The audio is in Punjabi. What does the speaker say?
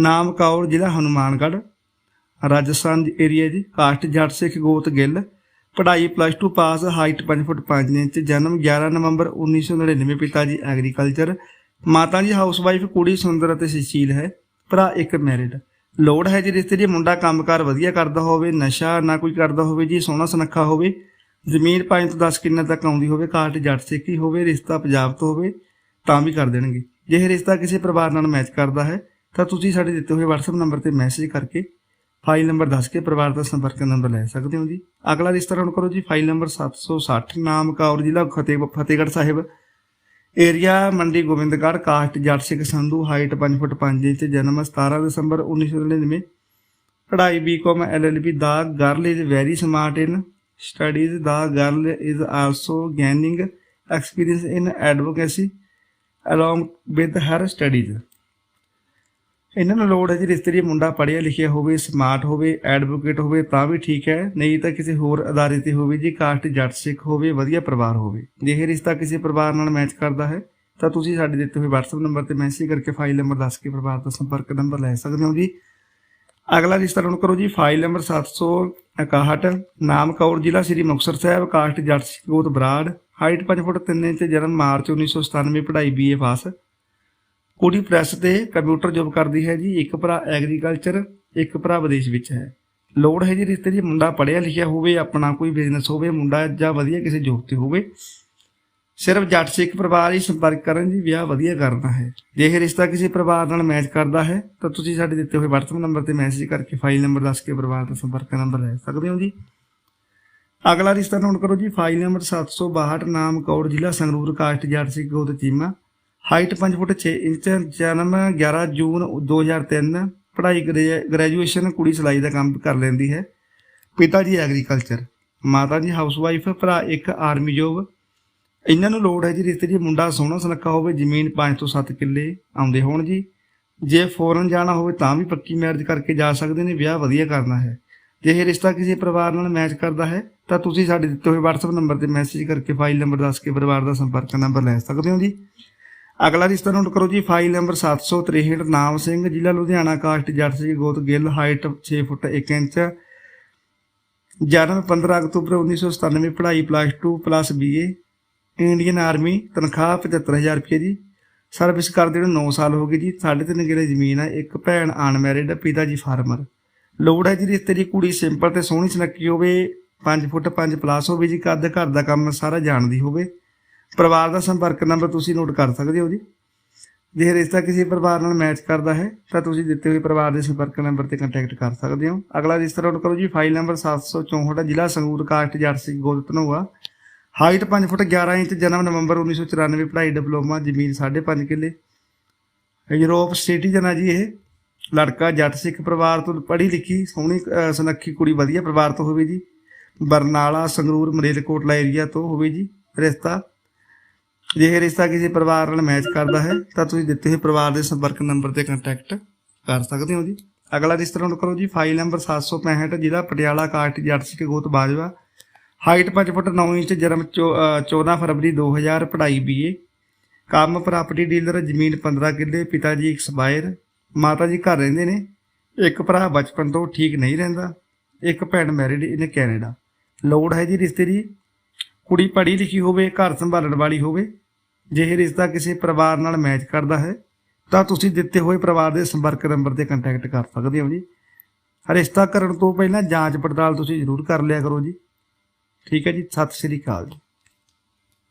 ਨਾਮ ਕੌਰ, ਜ਼ਿਲ੍ਹਾ ਹਨੂਮਾਨਗੜ੍ਹ, ਰਾਜਸਥਾਨ ਏਰੀਆ ਜੀ, ਕਾਸਟ ਜੱਟ ਸਿੱਖ ਗੋਤ ਗਿੱਲ, ਪੜ੍ਹਾਈ plus 2 pass height 5 foot 5 inch, ਜਨਮ 11 ਨਵੰਬਰ 1999 ਪਿਤਾ ਜੀ ਐਗਰੀਕਲਚਰ ਮਾਤਾ ਜੀ ਹਾਊਸਵਾਈਫ ਕੁੜੀ ਸੁੰਦਰ ਅਤੇ ਸੁਸ਼ੀਲ ਹੈ, ਭਰਾ ਇੱਕ ਮੈਰਿਡ ਲੋੜ ਹੈ ਜੀ ਰਿਸ਼ਤੇ ਦੀ, ਮੁੰਡਾ ਕੰਮਕਾਰ ਵਧੀਆ ਕਰਦਾ ਹੋਵੇ, ਨਸ਼ਾ ਨਾ ਕੋਈ ਕਰਦਾ ਹੋਵੇ ਜੀ, ਸੋਹਣਾ ਸੁਨੱਖਾ ਹੋਵੇ, ਜ਼ਮੀਨ 5 ਤੋਂ 10 ਕਿੱਲੇ ਤੱਕ ਆਉਂਦੀ ਹੋਵੇ, ਕਾਸਟ ਜੱਟ ਸਿੱਖ ਹੀ ਹੋਵੇ, ਰਿਸ਼ਤਾ ਪੰਜਾਬ ਤੋਂ ਹੋਵੇ, ਤਾਂ ਵੀ ਕਰ ਦੇਣਗੇ। ਜੇ ਰਿਸ਼ਤਾ ਕਿਸੇ ਪਰਿਵਾਰ ਨਾਲ ਮੈਚ ਕਰਦਾ ਹੈ ਤਾਂ ਤੁਸੀਂ ਸਾਡੇ ਦਿੱਤੇ ਹੋਏ WhatsApp ਨੰਬਰ ਤੇ ਮੈਸੇਜ ਕਰਕੇ ਫਾਈਲ ਨੰਬਰ ਦੱਸ ਕੇ ਪਰਿਵਾਰ ਦਾ ਸੰਪਰਕ ਨੰਬਰ ਲੈ ਸਕਦੇ ਹੋ ਜੀ। ਅਗਲਾ ਰਿਸ਼ਤਾ ਨੋਟ ਕਰੋ ਜੀ ਫਾਈਲ ਨੰਬਰ 760 ਨਾਮ ਕੌਰ ਜ਼ਿਲ੍ਹਾ ਫਤਿਹ Fatehgarh Sahib. Area Mandi Gobindgarh, caste, Jatt Singh Sandhu height 5 foot 5 inch, ਜਨਮ 17 ਦਸੰਬਰ 1999 ਪੜ੍ਹਾਈ BCom LLB the girl is very smart in studies the girl is also gaining experience in advocacy along with her studies ਇਹਨਾਂ ਨੂੰ ਲੋੜ ਹੈ ਜੀ ਰਿਸ਼ਤੇ ਦੀ ਮੁੰਡਾ ਪੜ੍ਹਿਆ ਲਿਖਿਆ ਹੋਵੇ ਸਮਾਰਟ ਹੋਵੇ ਐਡਵੋਕੇਟ ਹੋਵੇ, ਤਾਂ ਵੀ ਠੀਕ ਹੈ। ਨਹੀਂ ਤਾਂ ਕਿਸੇ ਹੋਰ ਅਦਾਰੇ ਤੇ ਹੋਵੇ, ਜੀ ਕਾਸਟ ਜੱਟ ਸਿੱਖ ਹੋਵੇ, ਵਧੀਆ ਪਰਿਵਾਰ ਹੋਵੇ। ਜੇ ਇਹ ਰਿਸ਼ਤਾ ਕਿਸੇ ਪਰਿਵਾਰ ਨਾਲ ਮੈਚ ਕਰਦਾ ਹੈ, ਤਾਂ ਤੁਸੀਂ ਸਾਡੇ ਦਿੱਤੇ ਹੋਏ WhatsApp ਨੰਬਰ ਤੇ ਮੈਸੇਜ ਕਰਕੇ ਫਾਈਲ ਨੰਬਰ ਦੱਸ ਕੇ ਪਰਿਵਾਰ ਦਾ ਸੰਪਰਕ ਨੰਬਰ ਲੈ ਸਕਦੇ ਹੋ ਜੀ। ਅਗਲਾ ਰਿਸ਼ਤਾ ਨੋਟ ਕਰੋ ਜੀ ਫਾਈਲ ਨੰਬਰ 761 ਨਾਮ ਕੌਰ ਜ਼ਿਲ੍ਹਾ ਸ੍ਰੀ ਮੁਕਤਸਰ ਸਾਹਿਬ ਕਾਸਟ ਜੱਟ ਸਿੱਖ ਗੋਤ ਬਰਾੜ ਹਾਈਟ 5 ਫੁੱਟ 3 ਇੰਚ, ਜਨਮ ਮਾਰਚ 1997 ਪੜ੍ਹਾਈ ਬੀਏ ਪਾਸ ਕੁੜੀ ਪ੍ਰੈਸ ਤੇ ਕੰਪਿਊਟਰ ਜੋਬ ਕਰਦੀ ਹੈ ਜੀ, ਇੱਕ ਭਰਾ ਐਗਰੀਕਲਚਰ ਇੱਕ ਭਰਾ ਵਿਦੇਸ਼ ਵਿੱਚ ਹੈ। ਲੋੜ ਹੈ ਜੀ ਰਿਸ਼ਤੇ ਦੀ, ਮੁੰਡਾ ਪੜ੍ਹਿਆ ਲਿਖਿਆ ਹੋਵੇ, ਆਪਣਾ ਕੋਈ ਬਿਜ਼ਨਸ ਹੋਵੇ, ਮੁੰਡਾ ਜਾਂ ਵਧੀਆ ਕਿਸੇ ਜੋਬ ਤੇ ਹੋਵੇ। ਸਿਰਫ ਜੱਟ ਸਿੱਖ ਪਰਿਵਾਰ ਹੀ ਸੰਪਰਕ ਕਰਨ ਜੀ, ਵਿਆਹ ਵਧੀਆ ਕਰਨਾ ਹੈ। ਜੇ ਇਹ ਰਿਸ਼ਤਾ ਕਿਸੇ ਪਰਿਵਾਰ ਨਾਲ ਮੈਚ ਕਰਦਾ ਹੈ, ਤਾਂ ਤੁਸੀਂ ਸਾਡੇ ਦਿੱਤੇ ਹੋਏ WhatsApp ਨੰਬਰ ਤੇ ਮੈਸੇਜ ਕਰਕੇ ਫਾਈਲ ਨੰਬਰ ਦੱਸ ਕੇ ਪਰਿਵਾਰ ਦਾ ਸੰਪਰਕ ਨੰਬਰ ਲੈ ਸਕਦੇ ਹੋ ਜੀ। ਅਗਲਾ ਰਿਸ਼ਤਾ ਨੋਟ ਕਰੋ ਜੀ ਫਾਈਲ ਨੰਬਰ 762 ਨਾਮ ਕੌਰ ਜ਼ਿਲ੍ਹਾ ਸੰਗਰੂਰ, ਕਾਸਟ, ਜੱਟ ਸਿੱਖ ਗੋਤ ਚੀਮਾ। ਹਾਈਟ 5 ਫੁੱਟ 6 ਇੰਚ, ਜਨਮ 11 ਜੂਨ 2003 ਪੜ੍ਹਾਈ ਗ੍ਰੈ- ਗ੍ਰੈਜੂਏਸ਼ਨ ਕੁੜੀ ਸਿਲਾਈ ਦਾ ਕੰਮ ਕਰ ਲੈਂਦੀ ਹੈ। ਪਿਤਾ ਜੀ ਐਗਰੀਕਲਚਰ ਮਾਤਾ ਜੀ ਹਾਊਸਵਾਈਫ ਭਰਾ ਇੱਕ ਆਰਮੀ ਜੋਬ ਇਹਨਾਂ ਨੂੰ ਲੋੜ ਹੈ ਜੀ ਰਿਸ਼ਤੇ ਜੀ ਮੁੰਡਾ ਸੋਹਣਾ ਸੁਨੱਖਾ ਹੋਵੇ, ਜ਼ਮੀਨ 5 ਤੋਂ 7 ਕਿੱਲੇ ਆਉਂਦੇ ਹੋਣ ਜੀ। ਜੇ ਫੋਰਨ ਜਾਣਾ ਹੋਵੇ ਤਾਂ ਵੀ ਪੱਕੀ ਮੈਰਿਜ ਕਰਕੇ ਜਾ ਸਕਦੇ ਨੇ, ਵਿਆਹ ਵਧੀਆ ਕਰਨਾ ਹੈ। ਜੇ ਇਹ ਰਿਸ਼ਤਾ ਕਿਸੇ ਪਰਿਵਾਰ ਨਾਲ ਮੈਚ ਕਰਦਾ ਹੈ, ਤਾਂ ਤੁਸੀਂ ਸਾਡੇ ਦਿੱਤੇ ਹੋਏ WhatsApp ਨੰਬਰ ਤੇ ਮੈਸੇਜ ਕਰਕੇ ਫਾਈਲ ਨੰਬਰ ਦੱਸ ਕੇ ਪਰਿਵਾਰ ਦਾ ਸੰਪਰਕ ਨੰਬਰ ਲੈ ਸਕਦੇ ਹੋ ਜੀ। ਅਗਲਾ ਰਿਸ਼ਤਾ ਨੋਟ ਕਰੋ ਜੀ ਫਾਈਲ ਨੰਬਰ 763 ਨਾਮ ਸਿੰਘ, ਜ਼ਿਲ੍ਹਾ ਲੁਧਿਆਣਾ, ਕਾਸਟ ਜੱਟ ਸਿੰਘ ਗੋਤ, ਗਿੱਲ ਹਾਈਟ 6 ਫੁੱਟ 1 ਇੰਚ, ਜਨਮ 15 ਅਕਤੂਬਰ 1997 ਪੜ੍ਹਾਈ plus 2 plus BA Indian army ਤਨਖਾਹ 75000 ਰੁਪਏ ਜੀ। ਸਰਵਿਸ ਕਰਦੇ ਨੂੰ 9 ਸਾਲ ਹੋ ਗਏ ਜੀ। ਸਾਢੇ ਤਿੰਨ ਕਿੱਲੇ ਜ਼ਮੀਨ ਹੈ ਇੱਕ ਭੈਣ ਅਨਮੈਰਿਡ ਪਿਤਾ ਜੀ ਫਾਰਮਰ ਲੋੜ ਹੈ ਜੀ ਰਿਸ਼ਤੇ ਦੀ ਕੁੜੀ ਸਿੰਪਲ ਤੇ ਸੋਹਣੀ ਸੁਨੱਖੀ ਹੋਵੇ 5 ਫੁੱਟ 5 ਪਲੱਸ ਹੋਵੇ ਜੀ, ਕੱਦ ਘਰ ਦਾ ਕੰਮ ਸਾਰਾ ਜਾਣਦੀ ਹੋਵੇ। ਪਰਿਵਾਰ ਦਾ ਸੰਪਰਕ ਨੰਬਰ ਤੁਸੀਂ ਨੋਟ ਕਰ ਸਕਦੇ ਹੋ ਜੀ। ਜੇ ਰਿਸ਼ਤਾ ਕਿਸੇ ਪਰਿਵਾਰ ਨਾਲ ਮੈਚ ਕਰਦਾ ਹੈ, ਤਾਂ ਤੁਸੀਂ ਦਿੱਤੇ ਹੋਏ ਪਰਿਵਾਰ ਦੇ ਸੰਪਰਕ ਨੰਬਰ ਤੇ ਕੰਟੈਕਟ ਕਰ ਸਕਦੇ ਹੋ। ਅਗਲਾ ਰਿਸ਼ਤਾ ਨੋਟ ਕਰੋ ਜੀ ਫਾਈਲ ਨੰਬਰ 764 ਜ਼ਿਲ੍ਹਾ ਸੰਗਰੂਰ, ਕਾਸਟ ਜੱਟ ਸਿੰਘ ਗੋਲਤ ਧਨੋਆ ਹਾਈਟ 5 ਫੁੱਟ 11 ਇੰਚ, ਜਨਮ ਨਵੰਬਰ 1994 ਪੜ੍ਹਾਈ, ਡਿਪਲੋਮਾ, ਜ਼ਮੀਨ 5.5 ਕਿੱਲੇ। ਯੂਰਪ ਸਿਟੀਜ਼ਨ ਆ ਜੀ ਇਹ, ਲੜਕਾ, ਜੱਟ, ਸਿੱਖ ਪਰਿਵਾਰ ਤੋਂ ਪੜ੍ਹੀ ਲਿਖੀ, ਸੋਹਣੀ ਸੁਨੱਖੀ ਕੁੜੀ ਵਧੀਆ ਪਰਿਵਾਰ ਤੋਂ ਹੋਵੇ ਜੀ। ਬਰਨਾਲਾ, ਸੰਗਰੂਰ, ਮਰੇਲਕੋਟਲਾ ਏਰੀਆ ਤੋਂ ਹੋਵੇ ਜੀ, ਰਿਸ਼ਤਾ। ਜੇ ਇਹ ਰਿਸ਼ਤਾ ਕਿਸੇ ਪਰਿਵਾਰ ਨਾਲ ਮੈਚ ਕਰਦਾ ਹੈ, ਤਾਂ ਤੁਸੀਂ ਦਿੱਤੇ ਹੋਏ ਪਰਿਵਾਰ ਦੇ ਸੰਪਰਕ ਨੰਬਰ ਤੇ ਕੰਟੈਕਟ ਕਰ ਸਕਦੇ ਹੋ ਜੀ। ਅਗਲਾ ਰਿਸ਼ਤਾ ਨੋਟ ਕਰੋ ਜੀ ਫਾਈਲ ਨੰਬਰ 765 ਜ਼ਿਲ੍ਹਾ ਪਟਿਆਲਾ ਕਾਸਟ ਜੱਟ ਸਿੱਖ ਗੋਤ ਬਾਜਵਾ ਹਾਈਟ 5 ਫੁੱਟ 9 ਇੰਚ, ਜਨਮ ਚੌ- ਅਹ 14 ਫਰਵਰੀ 2000 ਪੜ੍ਹਾਈ ਬੀਏ ਕੰਮ ਪ੍ਰਾਪਰਟੀ ਡੀਲਰ ਜ਼ਮੀਨ 15 ਕਿੱਲੇ ਪਿਤਾ ਜੀ ਐਕਸਪਾਇਰ ਮਾਤਾ ਜੀ ਘਰ ਰਹਿੰਦੇ ਨੇ। ਇੱਕ ਭਰਾ ਬਚਪਨ ਤੋਂ ਠੀਕ ਨਹੀਂ ਰਹਿੰਦਾ। ਇੱਕ ਭੈਣ ਮੈਰਿਡ ਇਨ ਕੈਨੇਡਾ ਲੋੜ ਹੈ ਜੀ ਰਿਸ਼ਤੇ ਦੀ। ਕੁੜੀ ਪੜ੍ਹੀ ਲਿਖੀ ਹੋਵੇ, ਘਰ ਸੰਭਾਲਣ ਵਾਲੀ ਹੋਵੇ। ਜੇ ਇਹ ਰਿਸ਼ਤਾ ਕਿਸੇ ਪਰਿਵਾਰ ਨਾਲ ਮੈਚ ਕਰਦਾ ਹੈ, ਤਾਂ ਤੁਸੀਂ ਦਿੱਤੇ ਹੋਏ ਪਰਿਵਾਰ ਦੇ ਸੰਪਰਕ ਨੰਬਰ ਤੇ ਕੰਟੈਕਟ ਕਰ ਸਕਦੇ ਹੋ ਜੀ। ਰਿਸ਼ਤਾ ਕਰਨ ਤੋਂ ਪਹਿਲਾਂ ਜਾਂਚ ਪੜਤਾਲ ਤੁਸੀਂ ਜ਼ਰੂਰ ਕਰ ਲਿਆ ਕਰੋ ਜੀ। ਠੀਕ ਹੈ ਜੀ, ਸਤਿ ਸ਼੍ਰੀ ਅਕਾਲ ਜੀ।